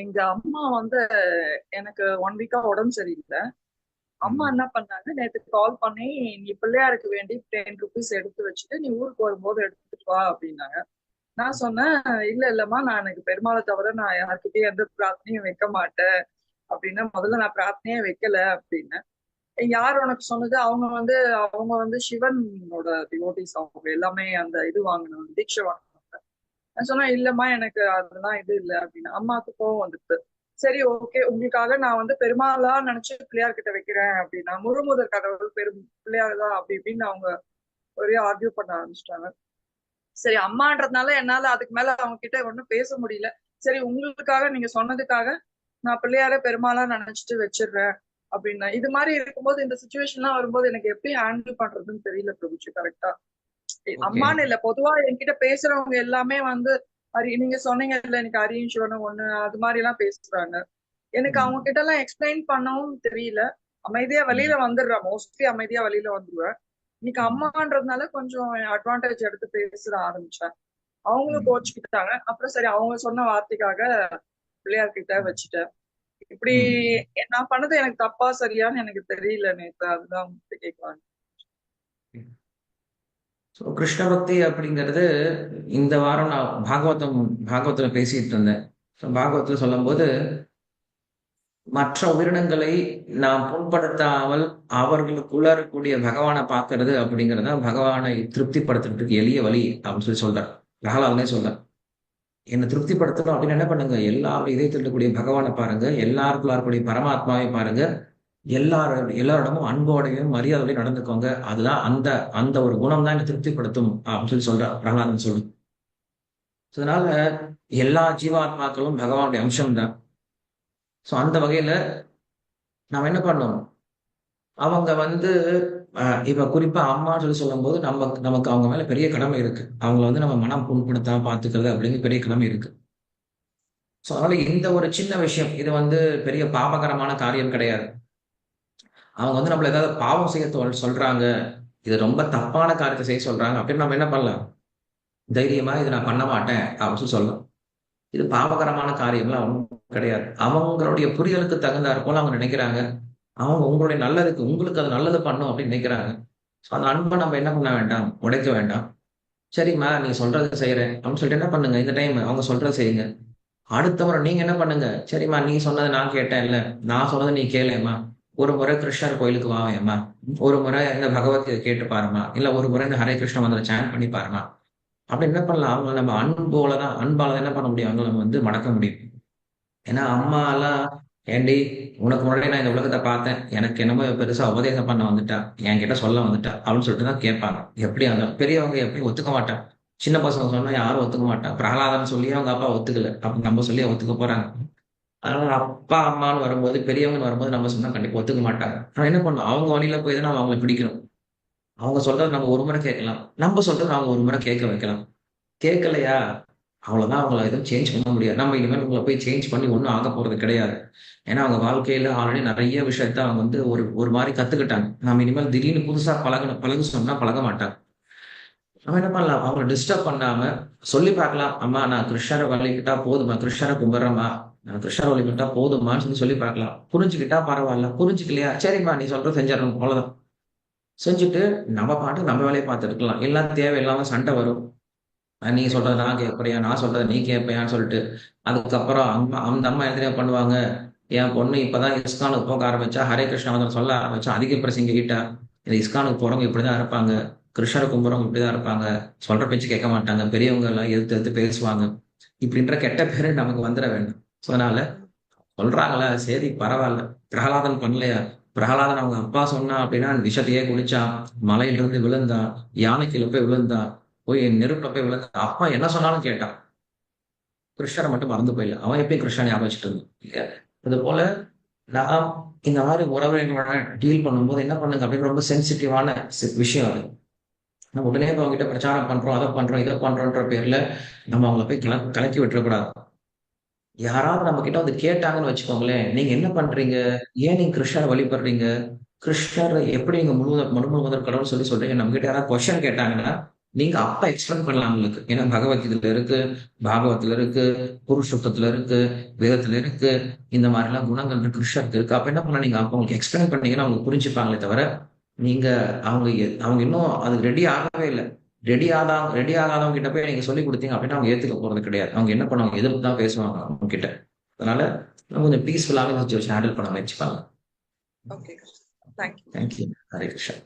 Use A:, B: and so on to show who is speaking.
A: எங்க அம்மா வந்து எனக்கு ஒன் வீக்கா உடம்பு சரியில்லை. அம்மா. என்ன பண்ணாங்க நேத்து கால் பண்ணி நீ பிள்ளையாருக்கு வேண்டி டென் ருபீஸ் எடுத்து வச்சுட்டு நீ ஊருக்கு வரும்போது எடுத்துட்டு வா அப்படின்னாங்க. நான் சொன்னேன் இல்ல இல்லம்மா நான் எனக்கு பெருமாளை தவிர நான் யார்கிட்டயும் எந்த பிரார்த்தனையும் வைக்க மாட்டேன். அப்படின்னா முதல்ல நான் பிரார்த்தனையே வைக்கல அப்படின்னு. யார் உனக்கு சொன்னது? அவங்க வந்து அவங்க வந்து சிவனோட டிவோட்டிஸ் அவங்க. எல்லாமே அந்த இது வாங்கினாங்க தீட்சை வாங்கினாங்க நான் சொன்னேன் இல்லம்மா எனக்கு அதெல்லாம் இது இல்லை அப்படின்னு. அம்மாவுக்கு கோவம் வந்துட்டு சரி ஓகே உங்களுக்காக நான் வந்து பெருமாளா நினைச்சு பிள்ளையார் கிட்ட வைக்கிறேன் அப்படின்னா முழுமுதல் கடவுள் பெரும் பிள்ளையார் தான் அப்படி இப்படின்னு அவங்க ஒரே ஆர்கியூ பண்ண ஆரம்பிச்சிட்டாங்க. சரி அம்மான்றதுனால என்னால அதுக்கு மேல அவங்க கிட்ட ஒன்றும் பேச முடியல. சரி உங்களுக்காக நீங்க சொன்னதுக்காக நான் பிள்ளையார பெருமாளா நினைச்சிட்டு வச்சிடுறேன் அப்படின்னா இது மாதிரி இருக்கும்போது இந்த சுச்சுவேஷன்லாம் வரும்போது எனக்கு எப்படி ஹேண்டில் பண்றதுன்னு தெரியல பிரபுச்சு கரெக்டா அம்மான்னு இல்ல பொதுவா என்கிட்ட பேசுறவங்க எல்லாமே வந்து ஹரி நீங்க சொன்னீங்க இல்ல எனக்கு ஹரியும் சிவனும் ஒண்ணு அது மாதிரி எல்லாம் பேசுறாங்க. எனக்கு. அவங்க கிட்ட எல்லாம் எக்ஸ்பிளைன் பண்ணவும் தெரியல. அமைதியா வெளியில வந்துடுறேன் மோஸ்ட்லி அமைதியா வெளியில வந்துருவேன் இன்னைக்கு. அம்மான்றதுனால கொஞ்சம் அட்வான்டேஜ் எடுத்து பேச ஆரம்பிச்சேன் அவங்களும். கோச்சுக்கிட்டாங்க. அப்புறம் சரி அவங்க சொன்ன வார்த்தைக்காக பிள்ளையார் கிட்ட வச்சுட்டேன். இப்படி. நான் பண்ணது எனக்கு தப்பா சரியான்னு எனக்கு தெரியல நேத்து. அதுதான் கேட்கலாம்
B: ஸோ கிருஷ்ண பக்தி அப்படிங்கிறது இந்த வாரம் நான் பாகவதம் பாகவத்தில் பேசிட்டு இருந்தேன். ஸோ பாகவத்தில் சொல்லும்போது மற்ற உயிரினங்களை நாம் புண்படுத்தாமல் அவர்களுக்குள்ள இருக்கக்கூடிய பகவானை பார்க்கறது அப்படிங்கிறது தான் பகவானை திருப்திப்படுத்துறதுக்கு எளிய வழி அப்படின்னு சொல்லி சொல்றார். பிரகலாதனே சொல்றார். என்னை திருப்திப்படுத்தணும் அப்படின்னு என்ன பண்ணுங்க? எல்லாரும் இதயத்தில் இருக்கக்கூடிய பகவானை பாருங்க. எல்லாருக்குள்ள இருக்கக்கூடிய பரமாத்மாவை பாருங்க. எல்லாரும் எல்லாரிடமும் அன்போடையும் மரியாதையும் நடந்துக்கோங்க. அதுதான் அந்த அந்த ஒரு குணம் தான் என்னை திருப்திப்படுத்தும் அப்படின்னு சொல்லி சொல்றார் பிரகலாதன் சொல்லு அதனால எல்லா ஜீவாத்மாக்களும் பகவானுடைய அம்சம் தான் ஸோ அந்த வகையில நாம் என்ன பண்ணணும்? அவங்க வந்து இப்ப குறிப்பா அம்மான்னு சொல்லி சொல்லும்போது நம்ம நமக்கு அவங்க மேல பெரிய கடமை இருக்கு. அவங்கள வந்து நம்ம மனம் புண்படுத்தாம பாத்துக்கிறது அப்படிங்கிற பெரிய கடமை இருக்கு. ஸோ அதனால இந்த ஒரு சின்ன விஷயம் இது வந்து பெரிய பாபகரமான காரியம் கிடையாது. அவங்க வந்து நம்மள ஏதாவது பாவம் செய்ய சொல்றாங்க இது ரொம்ப தப்பான காரியத்தை செய்ய சொல்றாங்க அப்படின்னு நம்ம என்ன பண்ணலாம்? தைரியமா இதை நான் பண்ண மாட்டேன் அப்படின்னு சொல்லலாம். இது பாவகரமான காரியம்லாம் ஒன்றும் கிடையாது. அவங்களுடைய புரிதலுக்கு தகுந்தாற் போல அவங்க நினைக்கிறாங்க. அவங்க உங்களுடைய நல்லதுக்கு உங்களுக்கு அது நல்லது பண்ணும் அப்படின்னு நினைக்கிறாங்க. ஸோ அந்த அன்பை நம்ம என்ன பண்ண வேண்டாம்? உடைக்க வேண்டாம். சரிம்மா நீ சொல்றது செய்யறேன் அப்படின்னு சொல்லிட்டு என்ன பண்ணுங்க? இந்த டைம் அவங்க சொல்றதை செய்யுங்க. அடுத்த முறை நீங்க என்ன பண்ணுங்க? சரிம்மா நீ சொன்னதை நான் கேட்டேன் இல்ல நான் சொன்னதை நீ கேளேம்மா. ஒரு முறை கிருஷ்ணர் கோயிலுக்கு வாங்கம்மா ஒரு முறை இந்த பகவத்கீதை கேட்டு பாருமா இல்ல ஒரு முறை இந்த ஹரே கிருஷ்ண மந்திரம் சேன் பண்ணி பாருமா அப்படி என்ன பண்ணலாம்? அவங்க நம்ம அன்போல தான் அன்பால தான் என்ன பண்ண முடியும்? அவங்கள நம்ம வந்து மடக்க முடியும். ஏன்னா அம்மா எல்லாம் ஏண்டி உனக்கு முன்னாடி நான் இந்த உலகத்தை பார்த்தேன். எனக்கு என்னமோ பெருசா உபதேசம் பண்ண வந்துட்டா. என்கிட்ட சொல்ல வந்துட்டா. அப்படின்னு சொல்லிட்டு தான் கேட்பாங்க. எப்படி அந்த பெரியவங்க எப்படி ஒத்துக்க மாட்டான் சின்ன பசங்க சொன்னா யாரும் ஒத்துக்க மாட்டான் பிரகலாதன் சொல்லி அவங்க அப்பா ஒத்துக்கல. அப்ப நம்ம சொல்லி ஒத்துக்க போறாங்க. அதனால அப்பா அம்மான்னு வரும்போது பெரியவங்கன்னு வரும்போது நம்ம சொன்னா கண்டிப்பா ஒத்துக்க மாட்டாங்க. ஆனா என்ன பண்ணணும்? அவங்க வழியில போய் தான் நம்ம அவங்களை பிடிக்கணும். அவங்க சொல்றது நம்ம ஒரு முறை கேட்கலாம். நம்ம சொல்றது அவங்க ஒரு முறை கேட்க வைக்கலாம். கேட்கலையா? அவ்வளவுதான். அவங்கள எதுவும் சேஞ்ச் பண்ண முடியாது. நம்ம இனிமேல் உங்களை போய் சேஞ்ச் பண்ணி ஒன்றும் ஆக போறது கிடையாது. ஏன்னா அவங்க வாழ்க்கையில ஆல்ரெடி நிறைய விஷயத்த அவங்க வந்து ஒரு ஒரு மாதிரி கத்துக்கிட்டாங்க. நம்ம இனிமேல் திடீர்னு புதுசா பழகணும் பழகு சொன்னா பழக மாட்டாங்க. நம்ம என்ன பண்ணலாம்? அவங்களை டிஸ்டர்ப் பண்ணாம சொல்லி பார்க்கலாம். அம்மா நான் கிருஷ்ணரை வழிகிட்டா போதுமா? கிருஷ்ணரை கும்பிட்றேம்மா. நான் கிருஷ்ணரை வழிகிட்டா போதுமான்னு சொல்லி சொல்லி பார்க்கலாம். புரிஞ்சுக்கிட்டா பரவாயில்ல. புரிஞ்சுக்கலையா? சரிம்மா நீ சொல்ற செஞ்சிடணும் அவ்வளவுதான். செஞ்சுட்டு நம்ம பாட்டு நம்ம வேலையை பார்த்து எடுக்கலாம் எல்லாம் தேவையில்லாம சண்டை வரும். நீ சொல்றது நான் கேட்பறியா நான் சொல்றது நீ கேட்பியான்னு சொல்லிட்டு அதுக்கப்புறம் அம்மா அந்த அம்மா என்ன பண்ணுவாங்க. என் பொண்ணு இப்பதான் இஸ்கானுக்கு போக ஆரம்பிச்சா ஹரே கிருஷ்ணா சொல்ல ஆரம்பிச்சா அதிக பிரசங்கிக்கிட்டா இந்த இஸ்கானுக்கு போறவங்க இப்படிதான் இருப்பாங்க. கிருஷ்ணரை கும்புறவங்க இப்படிதான் இருப்பாங்க. சொல்ற பேச்சு கேட்க மாட்டாங்க. பெரியவங்க எல்லாம் எதிர்த்து எதிர்த்து பேசுவாங்க. இப்படின்ற கெட்ட பேரு நமக்கு வந்துட வேண்டும். ஸோ அதனால சொல்றாங்களா சரி பரவாயில்ல. பிரகலாதன் பண்ணலையா? பிரகலாதன் அவங்க அப்பா சொன்னா அப்படின்னா விஷத்தையே குளிச்சான் மலையிலிருந்து விழுந்தான் யானைக்குள்ள போய் விழுந்தான் போய் நெருப்புல போய் விழுந்தான் அப்பா என்ன சொன்னாலும் கேட்டான். கிருஷ்ணரை மட்டும் மறந்து போயில. அவன் எப்பயும் கிருஷ்ணன் ஞாபகம் இருந்தான். இல்லையா? அது போல நாம் இந்த மாதிரி உறவுகளோட டீல் பண்ணும்போது என்ன பண்ணுங்க அப்படின்னு ரொம்ப சென்சிட்டிவான விஷயம் அது. நம்ம உடனே இப்போ அவங்ககிட்ட பிரச்சாரம் பண்றோம் அதை பண்றோம் இதை பண்றோன்ற பேர்ல நம்ம அவங்கள போய் கல கலக்கி விட்டுறக்கூடாது. யாராவது நம்ம கிட்ட வந்து கேட்டாங்கன்னு வச்சுக்கோங்களேன் நீங்க என்ன பண்றீங்க? ஏன் நீங்க கிருஷ்ணரை வழிபடுறீங்க? கிருஷ்ணர் எப்படி நீங்க முழு முழு முதல் கடவுள் சொல்லி சொல்றீங்க? நம்ம கிட்ட யாராவது கொஸ்டின் கேட்டாங்கன்னா நீங்க அப்ப எக்ஸ்பிளைன் பண்ணலாம் உங்களுக்கு. ஏன்னா பகவத்கீதையில இருக்கு பாகவத்துல இருக்கு புருஷத்துல இருக்கு வேதத்துல இருக்கு இந்த மாதிரி எல்லாம் குணங்கள் கிருஷ்ணருக்கு இருக்கு. அப்ப என்ன பண்ணலாம் நீங்க? அப்ப உங்களுக்கு எக்ஸ்பிளைன் பண்ணீங்கன்னா அவங்க புரிஞ்சுப்பாங்களே தவிர நீங்க அவங்க அவங்க இன்னும் அது ரெடி ஆகவே இல்லை. ரெடி ஆதா ரெடி ஆகாதவங்க கிட்ட போய் நீங்க சொல்லி கொடுத்தீங்க அப்படின்னா அவங்க ஏத்துக்க போறது கிடையாது. அவங்க என்ன பண்ணுவாங்க? எதிர்ப்பு தான் பேசுவாங்க அவங்க கிட்ட. அதனால நம்ம கொஞ்சம் பீஸ்ஃபுல்லாக சுச்சுவேஷன் ஹேண்டில் பண்ண முயற்சிப்பாங்க
A: okay
B: thank you Hare Krishna